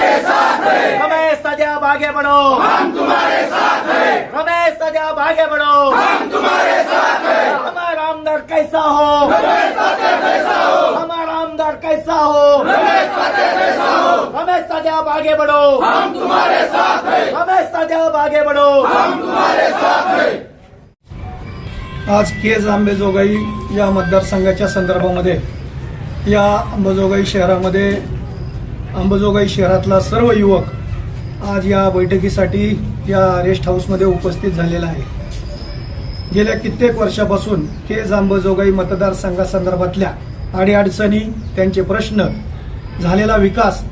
रमेश सदैव आगे बढ़ो हम तुम्हारे साथ हैं। रमेश सदैव आगे बढ़ो हम तुम्हारे साथ हैं। हमारा आमदार कैसा हो? हमारा आमदार कैसा हो? रमेश सदैव आगे बढ़ो हम तुम्हारे साथ हैं। रमेश सदैव आगे बढ़ो आज केज आंबेजोगाई या मतदारसंघाच्या संदर्भामध्ये या अंबाजोगाई शहरामध्ये अंबाजोगाई शहरातला सर्व युवक आज या बैठकीसाठी या रेस्ट हाऊसमध्ये उपस्थित झालेला आहे. गेल्या कित्येक वर्षापासून केज अंबाजोगाई मतदारसंघासंदर्भातल्या अडीअडचणी त्यांचे प्रश्न झालेला विकास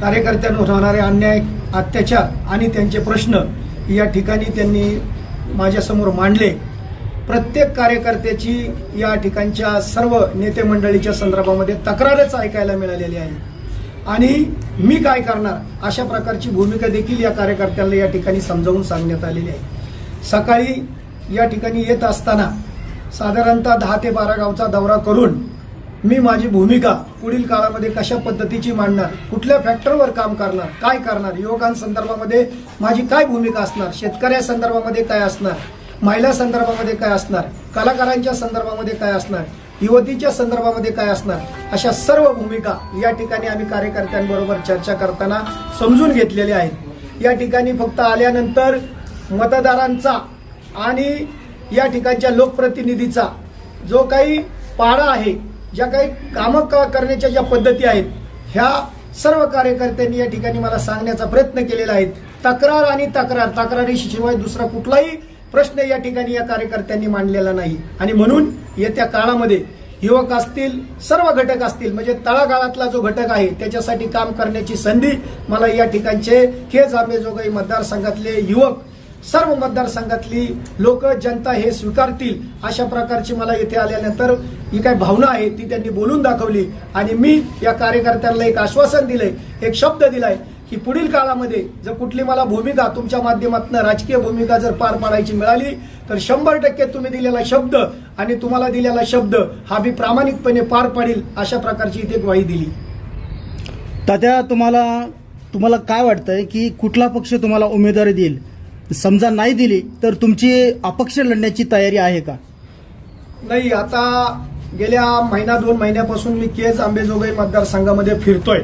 कार्यकर्त्यांवर होणारे अन्याय अत्याचार आणि त्यांचे प्रश्न या ठिकाणी त्यांनी माझ्यासमोर मांडले. प्रत्येक कार्यकर्त्याची या ठिकाणच्या सर्व नेते मंडळीच्या संदर्भामध्ये तक्रारच ऐकायला मिळालेली आहे. आणि मी काय करणार अशा प्रकारची भूमिका देखील या कार्यकर्त्यांना या ठिकाणी समजावून सांगण्यात आलेली आहे. सकाळी या ठिकाणी येत असताना साधारणतः दहा ते बारा गावचा दौरा करून मी माझी भूमिका पुढील काळामध्ये कशा पद्धतीची मांडणार कुठल्या फॅक्टरवर काम करणार काय करणार युवकांसंदर्भामध्ये माझी काय भूमिका असणार शेतकऱ्या संदर्भामध्ये काय असणार महिला संदर्भामध्ये काय असणार? कलाकारांच्या संदर्भामध्ये काय असणार? युवतीच्या संदर्भामध्ये काय असणार? अशा सर्व भूमिका या ठिकाणी आम्ही कार्यकर्त्यांबरोबर चर्चा करताना समजून घेतलेल्या आहेत. या ठिकाणी फक्त आल्यानंतर मतदारांचा आणि या ठिकाणच्या लोकप्रतिनिधीचा जो काही पाडा आहे ज्या काही कामं क- करण्याच्या ज्या पद्धती आहेत ह्या सर्व कार्यकर्त्यांनी या ठिकाणी मला सांगण्याचा प्रयत्न केलेला आहे. तक्रार आणि तक्रार. तक्रारीशिवाय दुसरा कुठलाही प्रश्न या ठिकाणी या कार्यकर्त्यांनी मांडलेला नाही. आणि म्हणून येत्या काळामध्ये युवक असतील सर्व घटक असतील म्हणजे तळागाळातला जो घटक आहे त्याच्यासाठी काम करण्याची संधी मला या ठिकाणचे खेच आंबेजोगाई मतदारसंघातले युवक सर्व मतदारसंघातली लोक जनता हे स्वीकारतील अशा प्रकारची मला इथे आल्यानंतर ही काय भावना आहे ती त्यांनी बोलून दाखवली. आणि मी या कार्यकर्त्यांना एक आश्वासन दिलंय एक शब्द दिलाय की पुढील काळामध्ये जर कुठली मला भूमिका तुमच्या माध्यमातून राजकीय भूमिका जर पार पाडायची मिळाली तर शंभर टक्के तुम्ही दिलेला शब्द आणि तुम्हाला दिलेला शब्द हा मी प्रामाणिकपणे पार पाडील अशा प्रकारची इथे ग्वाही दिली. तात्या तुम्हाला तुम्हाला काय वाटतंय की कुठला पक्ष तुम्हाला उमेदवारी देईल? समजा नाही दिली तर तुमची अपक्ष लढण्याची तयारी आहे का? नाही आता गेल्या महिना दोन महिन्यापासून मी केज आंबेजोगाई मतदारसंघामध्ये फिरतोय.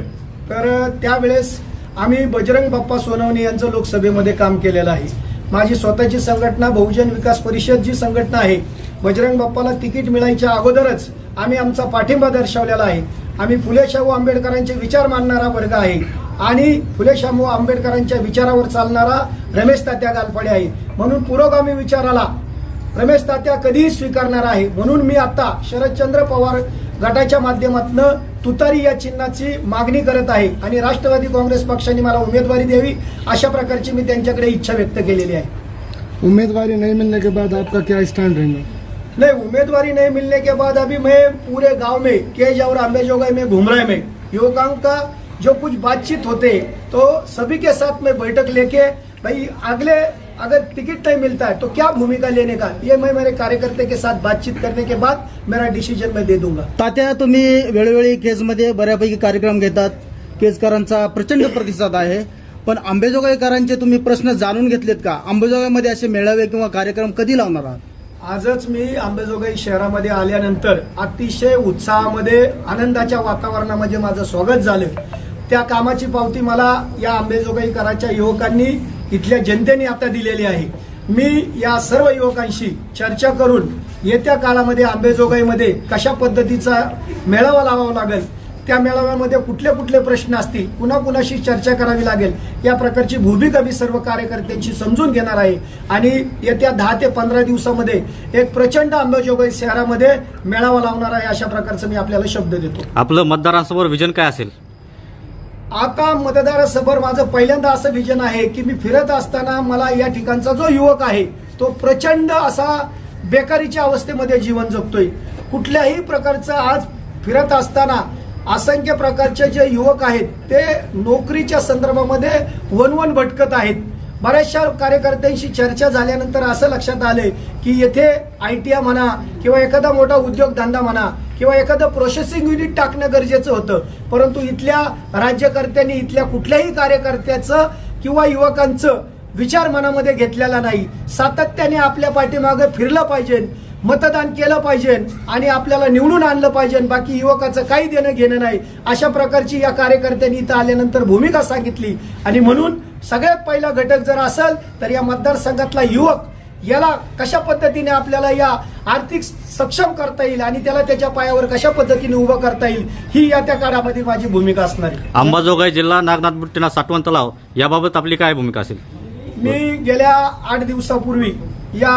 तर त्यावेळेस आम्ही बजरंग बाप्पा सोनवणे यांचं लोकसभेमध्ये काम केलेलं आहे. माझी स्वतःची संघटना बहुजन विकास परिषद जी संघटना आहे. बजरंग बाप्पाला तिकीट मिळायच्या अगोदरच आम्ही आमचा पाठिंबा दर्शवलेला आहे. आम्ही फुले शाहू आंबेडकरांचे विचार मांडणारा वर्ग आहे. आणि फुले शाहू आंबेडकरांच्या विचारावर चालणारा रमेश तात्या गालपाडे आहे. म्हणून पुरोगामी विचाराला रमेश तात्या कधीही स्वीकारणार आहे. म्हणून मी आता शरदचंद्र पवार गटाच्या माध्यमातून तुतारी या चिन्हाची मागणी करत आहे आणि राष्ट्रवादी काँग्रेस पक्षाने मला उमेदवारी द्यावी अशा प्रकारची मी त्यांच्याकडे इच्छा व्यक्त केलेली आहे. उम्मीदवारी नहीं मिलने के बाद आपका क्या स्टैंड रहेगा? नहीं उम्मीदवारी नहीं मिलने के बाद अभी मैं पूरे गांव में केज और अम्बेजोगाई में घूम रहे मैं. युवकों का जो कुछ बातचीत होते तो सभी के साथ में बैठक लेके भाई अगले अगर टिकट नहीं मिलता है तो क्या भूमिका लेने का? ये मैं मेरे कार्यकर्ते के साथ बातचीत करने के बाद मेरा डिसीजन मैं दे दूंगा। तात्या तुम्ही वेळोवेळी केजमध्ये बऱ्यापैकी कार्यक्रम घेतात. केजकरांचा प्रचंड प्रतिसाद आहे. पण आंबेजोगाईकरांचे तुम्ही प्रश्न जाणून घेतलेत का? आंबेजोगाईमध्ये असे मेळावे किंवा कार्यक्रम कधी लावणार आहात? आजच मी अंबेजोगाई शहरामध्ये आल्यानंतर अतिशय उत्साहामध्ये आनंदाच्या वातावरणामध्ये माझं स्वागत झालं. त्या कामाची पावती मला या अंबेजोगाई कराच्या युवकांनी इथल्या जनतेने आता दिलेली आहे. मी या सर्व युवकांशी चर्चा करून येत्या काळामध्ये आंबेजोगाईमध्ये कशा पद्धतीचा मेळावा लावावा लागेल त्या मेळाव्यामध्ये कुठले कुठले प्रश्न असतील कुणा कुणाशी चर्चा करावी लागेल या प्रकारची भूमिका मी सर्व कार्यकर्त्यांची समजून घेणार आहे. आणि येत्या दहा ते पंधरा दिवसामध्ये एक प्रचंड अंबाजोगाई शहरामध्ये मेळावा लावणार आहे अशा प्रकारचं मी आपल्याला शब्द देतो. आपलं मतदारांसमोर विजन काय असेल? आता मतदारासमोर माझं पहिल्यांदा असं विजन आहे की मी फिरत असताना मला या ठिकाणचा जो युवक आहे तो प्रचंड असा बेकारीच्या अवस्थेमध्ये जीवन जगतोय. कुठल्याही प्रकारचं आज फिरत असताना असंख्य प्रकारचे जे युवक आहेत ते नोकरीच्या संदर्भामध्ये वनवन भटकत आहेत. बऱ्याचशा कार्यकर्त्यांशी चर्चा झाल्यानंतर असं लक्षात आलंय की येथे आय टी आय म्हणा किंवा एखादा मोठा उद्योगधंदा म्हणा किंवा एखादं प्रोसेसिंग युनिट टाकणं गरजेचं होतं. परंतु इथल्या राज्यकर्त्यांनी इथल्या कुठल्याही कार्यकर्त्याचं किंवा युवकांचं विचार मनामध्ये घेतलेला नाही. सातत्याने आपल्या पाठीमागं फिरलं पाहिजे मतदान केलं पाहिजे आणि आपल्याला निवडून आणलं पाहिजे. बाकी युवकाचं काही देणं घेणं नाही. अशा प्रकारची या कार्यकर्त्यांनी इथं आल्यानंतर भूमिका सांगितली. आणि म्हणून सगळ्यात पहिला घटक जर असेल तर या मतदारसंघातला युवक याला कशा पद्धतीने आपल्याला या आर्थिक सक्षम करता येईल आणि त्याला त्याच्या पायावर कशा पद्धतीने उभं करता येईल ही या त्या काळामध्ये माझी भूमिका असणार आहे. अंबाजोगाई जिल्हा नागनाथ बुट्टीना साठवण तलाव याबाबत आपली काय भूमिका असेल? मी गेल्या आठ दिवसापूर्वी या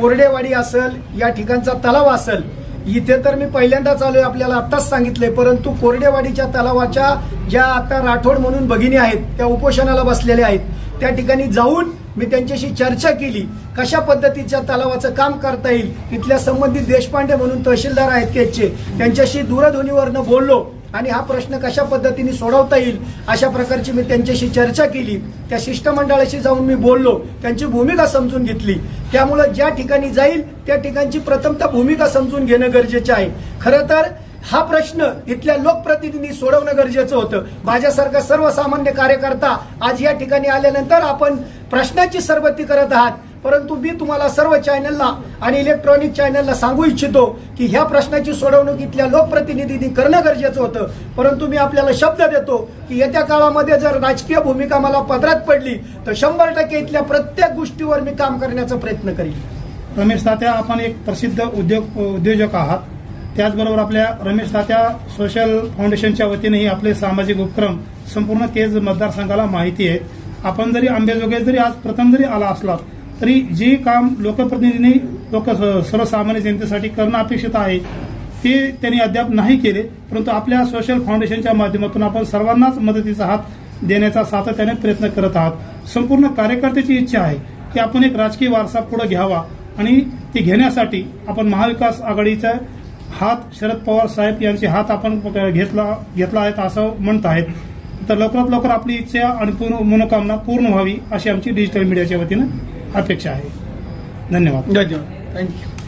कोरडेवाडी असेल या ठिकाणचा तलाव असेल इथे तर मी पहिल्यांदाच आलोय आपल्याला आत्ताच सांगितलंय परंतु कोरडेवाडीच्या तलावाच्या ज्या आता राठोड म्हणून भगिनी आहेत त्या उपोषणाला बसलेल्या आहेत त्या ठिकाणी जाऊन मी त्यांच्याशी चर्चा केली कशा पद्धतीच्या तलावाचं काम करता येईल तिथल्या संबंधित देशपांडे म्हणून तहसीलदार आहेत केचे त्यांच्याशी दूरध्वनीवरनं बोललो आणि हा प्रश्न कशा पद्धतीने सोडवता येईल अशा प्रकारची मी त्यांच्याशी चर्चा केली त्या शिष्टमंडळाशी जाऊन मी बोललो त्यांची भूमिका समजून घेतली. त्यामुळं ज्या ठिकाणी जाईल त्या ठिकाणची प्रथमतः भूमिका समजून घेणं गरजेचं आहे. खरं तर हा प्रश्न इथल्या लोकप्रतिनिधी सोडवणं गरजेचं होतं. माझ्यासारखा सर्वसामान्य कार्यकर्ता आज या ठिकाणी आल्यानंतर आपण प्रश्नाची सरबत्ती करत आहात. परंतु मी तुम्हाला सर्व चॅनलला आणि इलेक्ट्रॉनिक चॅनलला सांगू इच्छितो की ह्या प्रश्नाची सोडवणूक इथल्या लोकप्रतिनिधींनी करणं गरजेचं होतं. परंतु मी आपल्याला शब्द देतो की येत्या काळामध्ये जर राजकीय भूमिका मला पदरात पडली तर शंभर टक्के इथल्या प्रत्येक गोष्टीवर मी काम करण्याचा प्रयत्न करीन. रमेश तात्या आपण एक प्रसिद्ध उद्योग उद्योजक आहात. त्याचबरोबर आपल्या रमेश तात्या सोशल फाउंडेशनच्या वतीनेही आपले सामाजिक उपक्रम संपूर्ण केज मतदारसंघाला माहिती आहे. आपण जरी आंबेजोगाई जरी आज प्रथम जरी आला असला तरी जे काम लोकप्रतिनिधींनी लोक सर्वसामान्य जनतेसाठी करणं अपेक्षित आहे ते त्यांनी अद्याप नाही केले परंतु आपल्या सोशल फाउंडेशनच्या माध्यमातून आपण सर्वांनाच मदतीचा हात देण्याचा सातत्याने प्रयत्न करत आहात. संपूर्ण कार्यकर्त्याची इच्छा आहे की आपण एक राजकीय वारसा पुढे घ्यावा आणि ती घेण्यासाठी आपण महाविकास आघाडीचा हात शरद पवार साहेब यांचे हात आपण घेतला घेतला आहेत असं म्हणत आहेत तर लवकरात लवकर आपली इच्छा आणि पूर्ण मनोकामना पूर्ण व्हावी अशी आमची डिजिटल मीडियाच्या वतीनं अपेक्षा आहे. धन्यवाद. धन्यवाद. थँक्यू